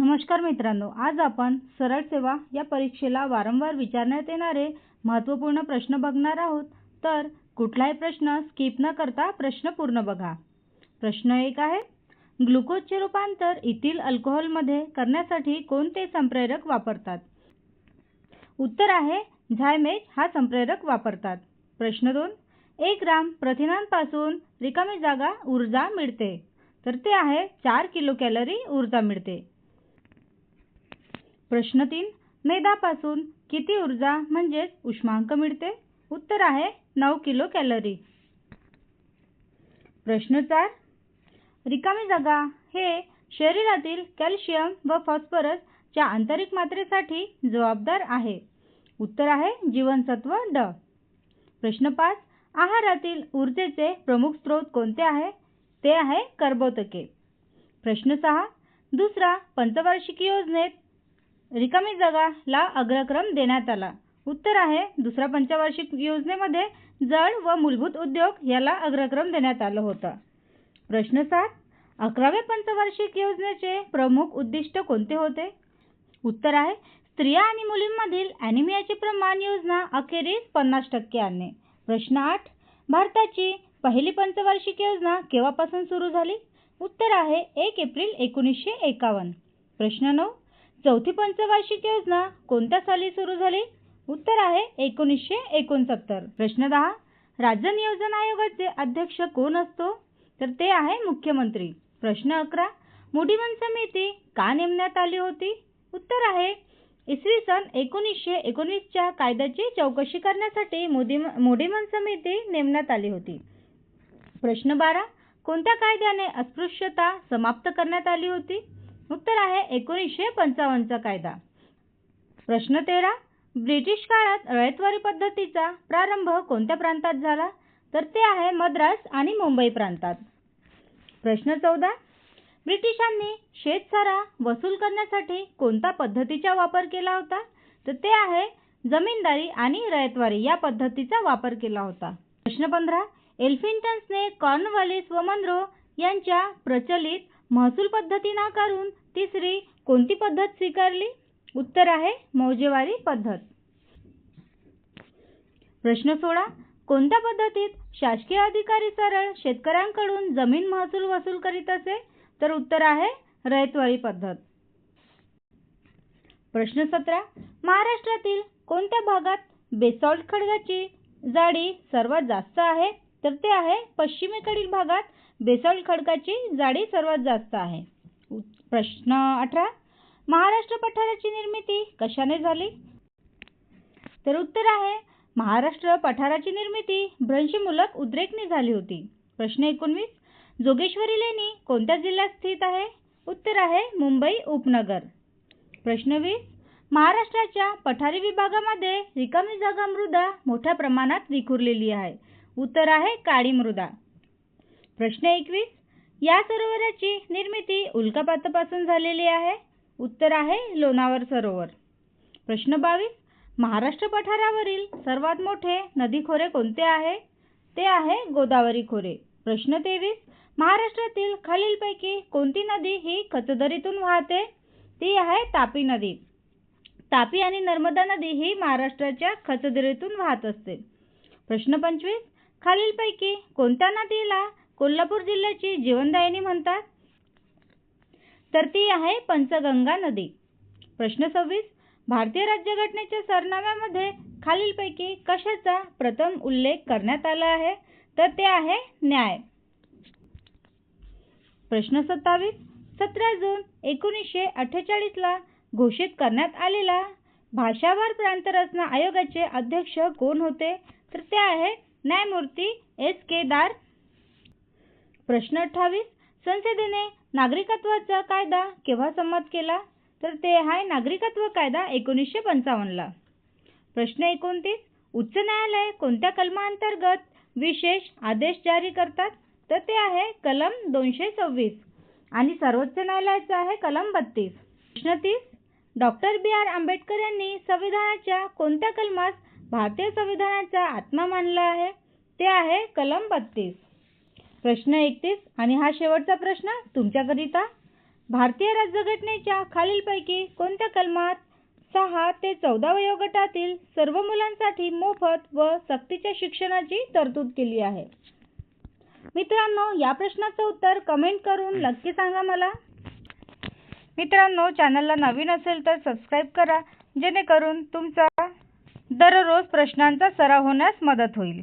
नमस्कार मित्रांनो आज आपण सरळ सेवा या परीक्षेला वारंवार विचारण्यात येणारे महत्त्वपूर्ण प्रश्न बघणार आहोत. तर कुठलाही प्रश्न स्किप न करता प्रश्न पूर्ण बघा. प्रश्न एक आहे ग्लुकोजचे रूपांतर इथील अल्कोहोलमध्ये करण्यासाठी कोणते संप्रेरक वापरतात? उत्तर आहे झायमेज हा संप्रेरक वापरतात. प्रश्न दोन एक ग्राम प्रथिनांपासून रिकामी जागा ऊर्जा मिळते. तर ते आहे चार किलो कॅलरी ऊर्जा मिळते. प्रश्न तीन मैदापासून किती ऊर्जा म्हणजेच उष्मांक मिळते? उत्तर आहे नऊ किलो कॅलरी. प्रश्न चार रिकामी जागा हे शरीरातील कॅल्शियम व फॉस्फरसच्या आंतरिक मात्रेसाठी जबाबदार आहे. उत्तर आहे जीवनसत्व ड. प्रश्न पाच आहारातील ऊर्जेचे प्रमुख स्रोत कोणते आहे? ते आहे कर्बोदके. प्रश्न सहा दुसरा पंचवार्षिक योजनेत रिकामी जागाला अग्रक्रम देण्यात आला. उत्तर आहे दुसऱ्या पंचवार्षिक योजनेमध्ये जड व मूलभूत उद्योग याला अग्रक्रम देण्यात आलं होतं. प्रश्न सात अकराव्या पंचवार्षिक योजनेचे प्रमुख उद्दिष्ट कोणते होते? उत्तर आहे स्त्रिया आणि मुलींमधील ॲनिमियाचे प्रमाण योजना अखेरीस पन्नास टक्के आणणे. प्रश्न आठ भारताची पहिली पंचवार्षिक योजना केव्हापासून सुरू झाली? उत्तर आहे एक एप्रिल एकोणीसशे एकावन्न. प्रश्न नऊ चौथी पंचवार्षिक योजना कोणत्या साली सुरू झाली? उत्तर आहे एकोणीसशे एकोणसत्तर. प्रश्न दहा. राज्य नियोजन आयोगाचे अध्यक्ष कोण असतो? तर ते आहे मुख्यमंत्री. प्रश्न अकरा. मोडीमन समिती का नेमण्यात आली होती? उत्तर आहे इसवी सन एकोणीसशे एकोणीसच्या कायद्याची चौकशी करण्यासाठी मोदीम मोडीमन समिती नेमण्यात आली होती. प्रश्न बारा. कोणत्या कायद्याने अस्पृश्यता समाप्त करण्यात आली होती? उत्तर आहे एकोणीसशे पंचावन्नचा कायदा. प्रश्न तेरा ब्रिटिश काळात रयतवारी पद्धतीचा प्रारंभ कोणत्या प्रांतात झाला? तर ते आहे मद्रास आणि मुंबई प्रांतात. प्रश्न चौदा ब्रिटिशांनी शेतसारा वसूल करण्यासाठी कोणत्या पद्धतीचा वापर केला होता? तर ते आहे जमीनदारी आणि रयतवारी या पद्धतीचा वापर केला होता. प्रश्न पंधरा एल्फिंटन्सने कॉर्नवालिस व मनरो यांच्या प्रचलित महसूल पद्धती नाकारून तिसरी कोणती पद्धत स्वीकारली? उत्तर आहे मौजेवारी पद्धत. प्रश्न सोळा कोणत्या पद्धतीत शासकीय अधिकारी सरळ शेतकऱ्यांकडून जमीन महसूल वसूल करीत असे? तर उत्तर आहे रयतवारी पद्धत. प्रश्न सतरा. महाराष्ट्रातील कोणत्या भागात बेसॉल्ट खडगाची जाडी सर्वात जास्त आहे? तर ते आहे पश्चिमेकडील भागात बेसॉल्ट खडकाची जाडी सर्वात जास्त आहे. प्रश्न अठरा. महाराष्ट्र पठाराची निर्मिती कशाने झाली? तर उत्तर आहे महाराष्ट्र पठाराची निर्मिती भ्रंशमूलक उद्रेकने झाली होती. प्रश्न एकोणवीस. जोगेश्वरी लेणी कोणत्या जिल्ह्यात स्थित आहे? उत्तर आहे मुंबई उपनगर. प्रश्न वीस. महाराष्ट्राच्या पठारी विभागामध्ये रिकामी जागा मृदा मोठ्या प्रमाणात विखुरलेली आहे. उत्तर आहे काळी मृदा. प्रश्न एकवीस या सरोवराची निर्मिती उल्कापातापासून झालेली आहे? उत्तर आहे लोणावर सरोवर. प्रश्न बावीस महाराष्ट्र पठारावरील सर्वात मोठे नदी खोरे कोणते आहे? ते आहे गोदावरी खोरे. प्रश्न तेवीस महाराष्ट्रातील खालीलपैकी कोणती नदी ही खचदरीतून वाहते? ती आहे तापी नदी. तापी आणि नर्मदा नदी ही महाराष्ट्राच्या खचदरीतून वाहत असते. प्रश्न पंचवीस खालीलपैकी कोणत्या नदीला कोल्हापूर जिल्ह्याची जीवनदायिनी म्हणतात? तर ती आहे पंचगंगा नदी. प्रश्न सव्वीस. भारतीय राज्यघटनेच्या सरनाम्यामध्ये खालीलपैकी कशाचा प्रथम उल्लेख करण्यात आला आहे? तर ते आहे न्याय. प्रश्न सत्तावीस. सतरा जून एकोणीसशे अठ्ठेचाळीसला घोषित करण्यात आलेला भाषावार प्रांतरचना आयोगाचे अध्यक्ष कोण होते? तर ते आहे न्यायमूर्ती एस के दार. प्रश्न अठ्ठावीस. संसदेने नागरिकत्वाचा कायदा केव्हा संमत केला? तर ते आहे नागरिकत्व कायदा एकोणीसशे पंचावन्नला. प्रश्न एकोणतीस. उच्च न्यायालय कोणत्या कलमांतर्गत विशेष आदेश जारी करतात? तर ते आहे कलम दोनशे सव्वीस आणि सर्वोच्च न्यायालयाचं आहे कलम बत्तीस. प्रश्न तीस. डॉक्टर बी आर आंबेडकर यांनी संविधानाच्या कोणत्या कलमास भारतीय संविधानाचा आत्मा मानला आहे ते आहे कलम बत्तीस. प्रश्न एकतीस आणि हा शेवटचा प्रश्न तुमच्याकरिता. भारतीय राज्यघटनेच्या खालीलपैकी कोणत्या कलमात सहा ते चौदा वयोगटातील सर्व मुलांसाठी मोफत व सक्तीच्या शिक्षणाची तरतूद केली आहे? मित्रांनो या प्रश्नाचं उत्तर कमेंट करून नक्की सांगा मला. मित्रांनो चॅनलला नवीन असेल तर सबस्क्राईब करा जेणेकरून तुमचा दररोज प्रश्नांचा सराव होण्यास मदत होईल.